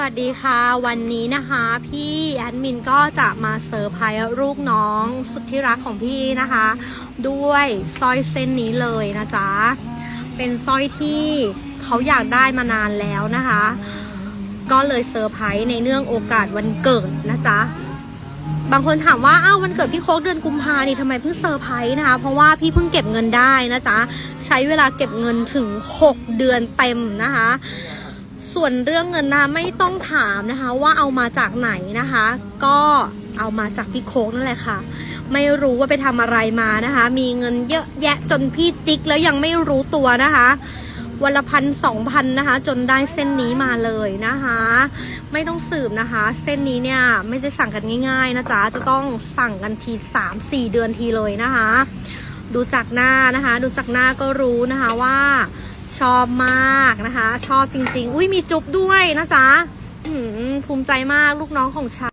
วัสดีค่ะ วันนี้นะคะ พี่แอดมินก็จะมาเซอร์ไพรส์ลูกน้องสุดที่รักของพี่นะคะ ด้วยสร้อยเส้นนี้เลยนะจ๊ะ เป็นสร้อยที่เขาอยากได้มานานแล้วนะคะ ก็เลยเซอร์ไพรส์ในเนื่องโอกาสวันเกิดนะจ๊ะบางคนถามว่าอ้าววันเกิดพี่โคกเดือนกุมภานี่ทำไมเพิ่งเซอร์ไพรส์นะคะ เพราะว่าพี่เพิ่งเก็บเงินได้นะจ๊ะ ใช้เวลาเก็บเงินถึง 6 เดือนเต็มนะคะ ส่วนเรื่องเงินนะคะไม่ต้องถามนะคะ ว่าเอามาจากไหนนะคะ ก็เอามาจากพี่โค้กนั่นแหละค่ะ ไม่รู้ว่าไปทำอะไรมานะคะ มีเงินเยอะแยะจนพี่จิกแล้วยังไม่รู้ตัวนะคะวันละพันสองพันนะคะ จนได้เส้นนี้มาเลยนะคะ ไม่ต้องสืบนะคะ เส้นนี้เนี่ยไม่จะสั่งกันง่าย ๆ นะจ๊ะจะต้องสั่งกันทีสามสี่เดือนทีเลยนะคะ ดูจากหน้านะคะ ดูจากหน้าก็รู้นะคะว่า ชอบมากนะคะ ชอบจริง ๆ อุ้ยมีจุ๊บด้วยนะจ๊ะภูมิใจมากลูกน้องของฉัน